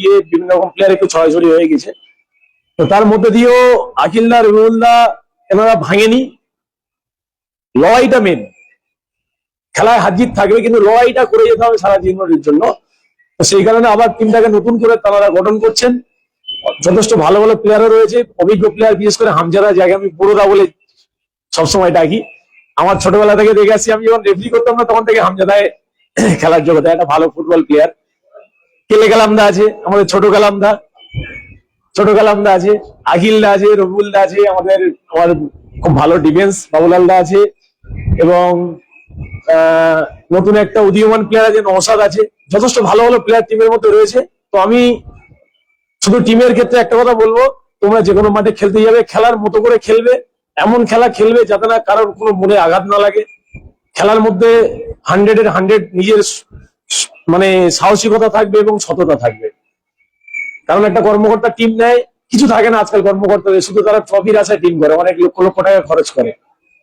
গিয়ে বিভিন্ন রকম প্লেয়ার একটু ছড়াছড়ি হয়ে গেছে। তো তার মধ্যে দিয়েও আকিলদা রবিউল্লাহ এনারা ভাঙেনি। লড়াইটা মেন খেলায় হাজির থাকবে, কিন্তু লড়াইটা করে যেতে হবে সারা জীবনের জন্য। সেই কারণে আবার টিমটাকে নতুন করে তারা গঠন করছেন। যথেষ্ট ভালো ভালো প্লেয়ারও রয়েছে। অভিজ্ঞ প্লেয়ার বিশেষ করে হামজারা, যাকে আমি পুরোদা বলে সবসময় ডাকি। আমার ছোটবেলা থেকে দেখে আসছি, আমি যখন রেফারি করতাম না, তখন থেকে হামজাদায় খেলার জগতে একটা ভালো ফুটবল প্লেয়ার কেলে কালামদা আছে? আমাদের ছোট কালামদা। ছোট কালামদা আছে, আখিলদা আছে রবুলদা আছে, আমাদের, আমার খুব ভালো ডিফেন্স বাবুলালদা আছে এবং নতুন একটা উদীয়মান প্লেয়ার আছে নৌসাদ আছে। যথেষ্ট ভালো ভালো প্লেয়ার টিমের মধ্যে রয়েছে। তো আমি শুধু টিমের ক্ষেত্রে একটা কথা বলব, তোমরা যে কোনো মাঠে খেলতে যাবে, খেলার মতো করে খেলবে, এমন খেলা খেলবে যাতে না কারোর কোনো মনে আঘাত না লাগে। খেলার মধ্যে হান্ড্রেড এর হান্ড্রেড নিজের মানে সাহসিকতা থাকবে এবং সততা থাকবে। কারণ একটা কর্মকর্তা টিম নেয়, কিছু থাকে না আজকাল কর্মকর্তাদের, শুধু তারা ট্রফির আশায় টিম করে, অনেক লক্ষ লক্ষ টাকা খরচ করে।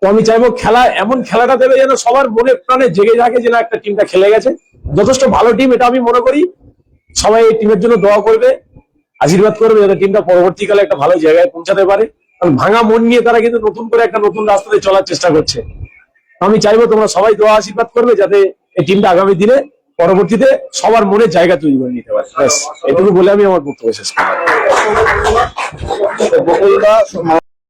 তো আমি চাইব খেলা, এমন খেলাটা দেবে যেন সবার মনে প্রাণে জেগে থাকে যে না, একটা টিমটা খেলে গেছে। যথেষ্ট ভালো টিম এটা আমি মনে করি। সবাই এই টিমের জন্য দোয়া করবে, আশীর্বাদ করবে যাতে টিমটা পরবর্তীকালে একটা ভালো জায়গায় পৌঁছাতে পারে। কারণ ভাঙা মন নিয়ে তারা কিন্তু নতুন করে একটা নতুন রাস্তাতে চলার চেষ্টা করছে। আমি চাইব তোমরা সবাই দোয়া আশীর্বাদ করবে যাতে এই টিমটা আগামী দিনে পরবর্তীতে সবার মনে জায়গা তৈরি করে নিতে পারে। ব্যাস, এটুকু বলে আমি আমার বক্তব্য শেষ বকুলদা